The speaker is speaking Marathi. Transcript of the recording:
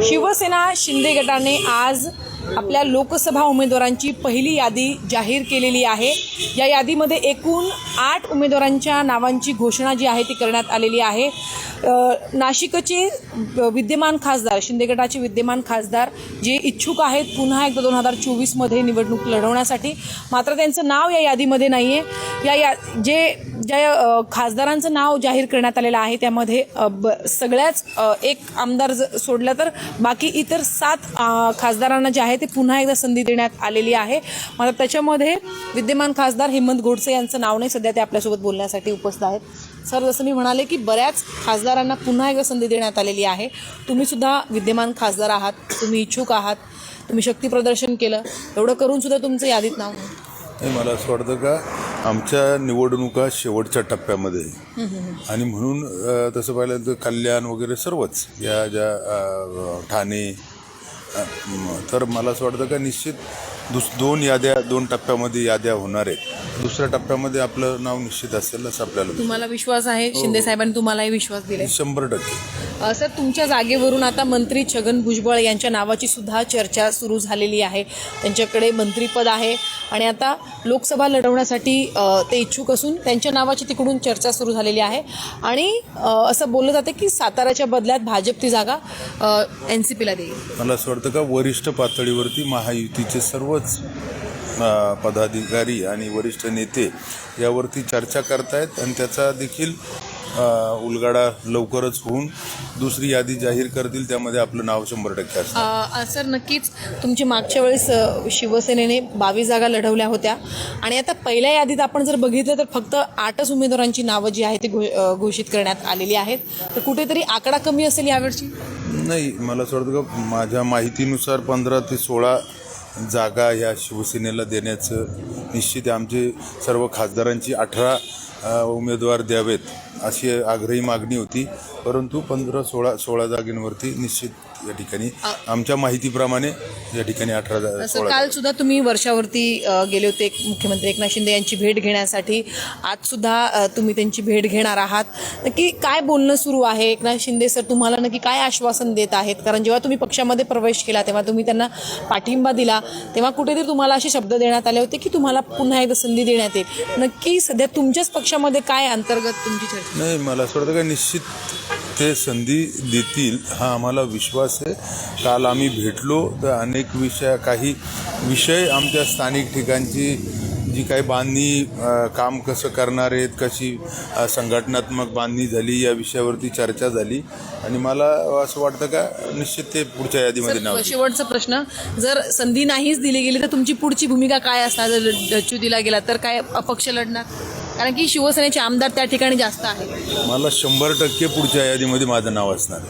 शिवसेना शिंदे गटाने आज आपल्या लोकसभा उमेदवारांची पहिली यादी जाहीर केलेली आहे. या यादीमध्ये एकूण आठ उमेदवारांच्या नावांची घोषणा जी आहे ती करण्यात आलेली आहे. नाशिकचे विद्यमान खासदार शिंदे गटाचे विद्यमान खासदार जे इच्छुक आहेत पुन्हा एकदा दोन हजार चोवीसमध्ये निवडणूक लढवण्यासाठी. मात्र त्यांचं नाव या यादीमध्ये नाही आहे या या जे ज्या खासदारांचं नाव जाहीर करण्यात आलेलं आहे त्यामध्ये ब सगळ्याच एक आमदार ज- सोडलं तर बाकी इतर सात खासदारांना जे आहे ते पुन्हा एकदा संधी देण्यात आलेली आहे. मात्र त्याच्यामध्ये विद्यमान खासदार हेमंत गोडसे यांचं नाव नाही सध्या ते आपल्यासोबत बोलण्यासाठी उपस्थित आहेत. सर जसं मी म्हणाले की बऱ्याच खासदारांना पुन्हा एकदा संधी देण्यात आलेली आहे. तुम्ही सुद्धा विद्यमान खासदार आहात तुम्ही इच्छुक आहात तुम्ही शक्ती प्रदर्शन केलं एवढं करून सुद्धा तुमचं यादीत नाव मला असं वाटतं का आमच्या निवडणुका शेवटच्या टप्प्यामध्ये. आणि म्हणून तसं पाहिलं तर कल्याण वगैरे सर्वच या ज्या ठाणे तर मला असं वाटतं का निश्चित दुस दोन याद्या दोन टप्प्यामध्ये याद्या होणार आहेत. दुसऱ्या टप्प्यामध्ये आपलं नाव निश्चित असेल असं आपल्याला तुम्हाला विश्वास आहे? शिंदे साहेबांनी तुम्हालाही विश्वास दिलाय. शंभर टक्के. सर तुमच्या जागेवरून आता मंत्री छगन भुजबळ यांच्या नावाची सुद्धा चर्चा सुरू झालेली आहे. त्यांच्याकडे मंत्रीपद आहे. आणि आता लोकसभा लढवण्यासाठी ते इच्छुक असून त्यांच्या नावाची तिकडून चर्चा सुरू झालेली आहे. आणि असं बोललं जातं की साताऱ्याच्या बदल्यात भाजप ती जागा एन सी पीला देईल. मला असं वाटतं का वरिष्ठ पातळीवरती महायुतीचे सर्वच पदाधिकारी आणि वरिष्ठ नेते यावरती चर्चा करतायत आणि त्याचा देखील उलगाडा लवकरच होऊन दुसरी यादी जाहीर करतील. त्यामध्ये आपलं नाव शंभर टक्के सर नक्कीच तुमची मागच्या वेळेस शिवसेनेने बावीस जागा लढवल्या होत्या. आणि आता पहिल्या यादीत आपण जर बघितलं तर फक्त आठच उमेदवारांची नावं जी आहेत ती घोषित करण्यात आलेली आहेत. तर कुठेतरी आकडा कमी असेल यावेळची? नाही मला असं वाटतं का माझ्या माहितीनुसार पंधरा ते सोळा जागा ह्या शिवसेनेला देण्याचं निश्चित आमचे सर्व खासदारांची अठरा उमेदवार द्यावेत अशी आग्रही मागणी होती. परंतु पंधरा सोळा सोळा जागेंवरती निश्चित या ठिकाणी आमच्या माहितीप्रमाणे या ठिकाणी अठरा असं काल सुद्धा तुम्ही वर्षावरती गेले होते मुख्यमंत्री एकनाथ शिंदे यांची भेट घेण्यासाठी. आज सुद्धा तुम्ही त्यांची भेट घेणार आहात. नक्की काय बोलणं सुरू आहे? एकनाथ शिंदे सर तुम्हाला नक्की काय आश्वासन देत आहेत? कारण जेव्हा तुम्ही पक्षामध्ये प्रवेश केला तेव्हा तुम्ही त्यांना पाठिंबा दिला. तेव्हा कुठेतरी तुम्हाला असे शब्द देण्यात आले होते की तुम्हाला पुन्हा एकदा संधी देण्यात येईल. नक्की सध्या तुमच्याच पक्षामध्ये काय अंतर्गत तुमची चर्चा? नाही मला असं वाटतं का निश्चित ते संधी देतील हा आम्हाला विश्वास आहे. काल आम्ही भेटलो तर अनेक विषय काही विषय आमच्या स्थानिक ठिकाणची जी काही बांधणी काम कसं करणार आहेत कशी संघटनात्मक बांधणी झाली या विषयावरती चर्चा झाली. आणि मला असं वाटतं का निश्चित ते पुढच्या यादीमध्ये नाव. शेवटचा प्रश्न जर संधी नाहीच दिली गेली तर तुमची पुढची भूमिका काय असणार? जर डच्चू दिला गेला तर काय अपक्ष लढणार? कारण की शिवसेनेचे आमदार त्या ठिकाणी जास्त आहेत. मला शंभर टक्के पुढच्या यादीमध्ये माझं नाव असणार